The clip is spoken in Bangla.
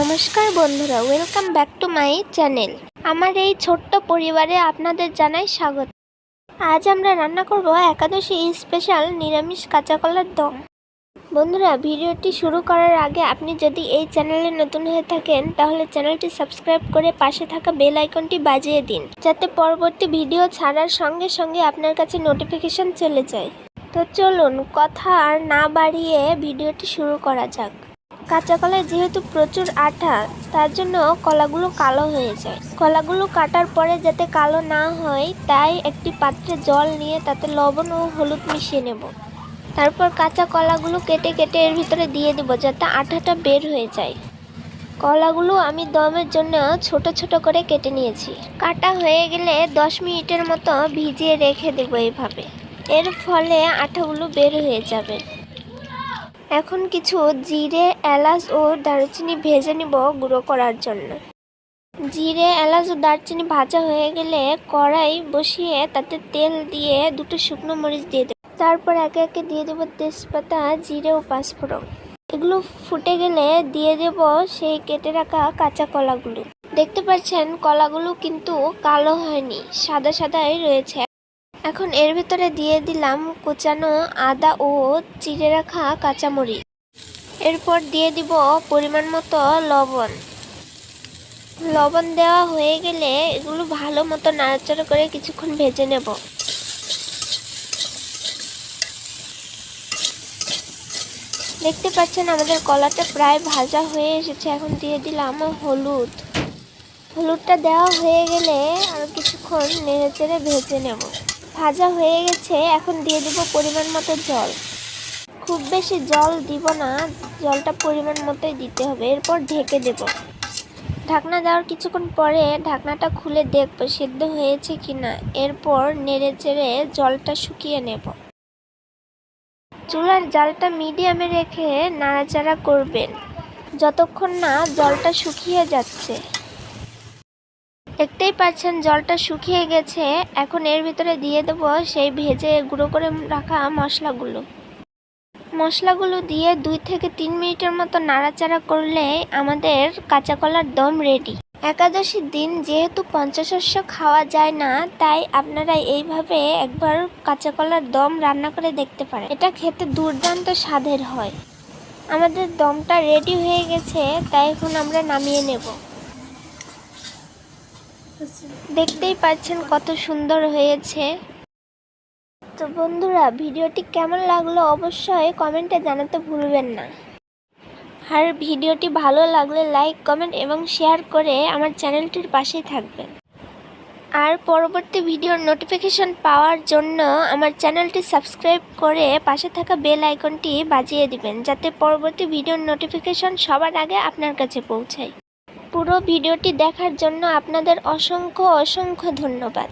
নমস্কার বন্ধুরা welcome back to my channel আমার এই ছোট্ট পরিবারে আপনাদের জানাই স্বাগত। আজ আমরা রান্না করব একাদশী স্পেশাল নিরামিষ কাঁচা কলার দম। বন্ধুরা, ভিডিওটি শুরু করার আগে আপনি যদি এই চ্যানেলে নতুন হয়ে থাকেন, তাহলে চ্যানেলটি সাবস্ক্রাইব করে পাশে থাকা বেল আইকনটি বাজিয়ে দিন, যাতে পরবর্তী ভিডিও ছাড়ার সঙ্গে সঙ্গে আপনার কাছে নোটিফিকেশন চলে যায়। তো চলুন, কথা আর না বাড়িয়ে ভিডিওটি শুরু করা যাক। কাঁচা কলায় যেহেতু প্রচুর আঠা, তার জন্য কলাগুলো কালো হয়ে যায়। কলাগুলো কাটার পরে যাতে কালো না হয়, তাই একটি পাত্রে জল নিয়ে তাতে লবণ ও হলুদ মিশিয়ে নেব। তারপর কাঁচা কলাগুলো কেটে কেটে এর ভিতরে দিয়ে দেবো, যাতে আঠাটা বের হয়ে যায়। কলাগুলো আমি দমের জন্য ছোট ছোট করে কেটে নিয়েছি। কাটা হয়ে গেলে দশ মিনিটের মতো ভিজিয়ে রেখে দেবো এইভাবে এর ফলে আঠাগুলো বের হয়ে যাবে। এখন কিছু জিরে, এলাচ ও দারুচিনি ভেজে নিব গুঁড়ো করার জন্য। জিরে, এলাচ ও দারচিনি ভাজা হয়ে গেলে কড়াই বসিয়ে তাতে তেল দিয়ে দুটো শুকনো মরিচ দিয়ে দেব। তারপর একে একে দিয়ে দেবো তেজপাতা, জিরে ও পাঁচফোড়ন। এগুলো ফুটে গেলে দিয়ে দেব সেই কেটে রাখা কাঁচা কলাগুলো। দেখতে পাচ্ছেন, কলাগুলো কিন্তু কালো হয়নি, সাদা সাদাই রয়েছে এখন এর ভিতরে দিয়ে দিলাম কুচানো আদা ও চিড়ে রাখা কাঁচামরিচ। এরপর দিয়ে দিব পরিমাণ মতো লবণ। লবণ দেওয়া হয়ে গেলে এগুলো ভালো মতো নাড়াচাড়া করে কিছুক্ষণ ভেজে নেব। দেখতে পাচ্ছেন আমাদের কলাটা প্রায় ভাজা হয়ে এসেছে। এখন দিয়ে দিলাম হলুদ। হলুদটা দেওয়া হয়ে গেলে আরও কিছুক্ষণ নেড়ে চেড়ে ভেজে নেব। ভাজা হয়ে গেছে, এখন দিয়ে দিব পরিমাণ মতো জল। খুব বেশি জল দিব না, জলটা পরিমাণ মতোই দিতে হবে। এরপর ঢেকে দেব। ঢাকনা দেওয়ার কিছুক্ষণ পরে ঢাকনাটা খুলে দেখব সেদ্ধ হয়েছে কিনা। এরপর নেড়ে চেড়ে জলটা শুকিয়ে নেব। চুলার জালটা মিডিয়ামে রেখে নাড়াচাড়া করবেন। যতক্ষণ না জলটা শুকিয়ে যাচ্ছে। দেখতেই পাচ্ছেন জলটা শুকিয়ে গেছে। এখন এর ভিতরে দিয়ে দেব সেই ভেজে গুঁড়ো করে রাখা মশলাগুলো। মশলাগুলো দিয়ে দুই থেকে তিন মিনিটের মতো নাড়াচাড়া করলে আমাদের কাঁচা কলার দম রেডি একাদশীর দিন যেহেতু পঞ্চশস্য খাওয়া যায় না, তাই আপনারা এইভাবে একবার কাঁচা কলার দম রান্না করে দেখতে পারেন। এটা খেতে দুর্দান্ত স্বাদের হয়। আমাদের দমটা রেডি হয়ে গেছে, তাই এখন আমরা নামিয়ে নেব। দেখতেই পাচ্ছেন কত সুন্দর হয়েছে। তো বন্ধুরা, ভিডিওটি কেমন লাগল অবশ্যই কমেন্টে জানাতে ভুলবেন না। আর ভিডিওটি ভালো লাগলে লাইক, কমেন্ট এবং শেয়ার করে আমার চ্যানেলটির পাশেই থাকবেন। আর পরবর্তী ভিডিওর নোটিফিকেশন পাওয়ার জন্য আমার চ্যানেলটি সাবস্ক্রাইব করে পাশে থাকা বেল আইকনটি বাজিয়ে দিবেন, যাতে পরবর্তী ভিডিওর নোটিফিকেশন সবার আগে আপনার কাছে পৌঁছায়। পুরো ভিডিওটি দেখার জন্য আপনাদের অসংখ্য অসংখ্য ধন্যবাদ।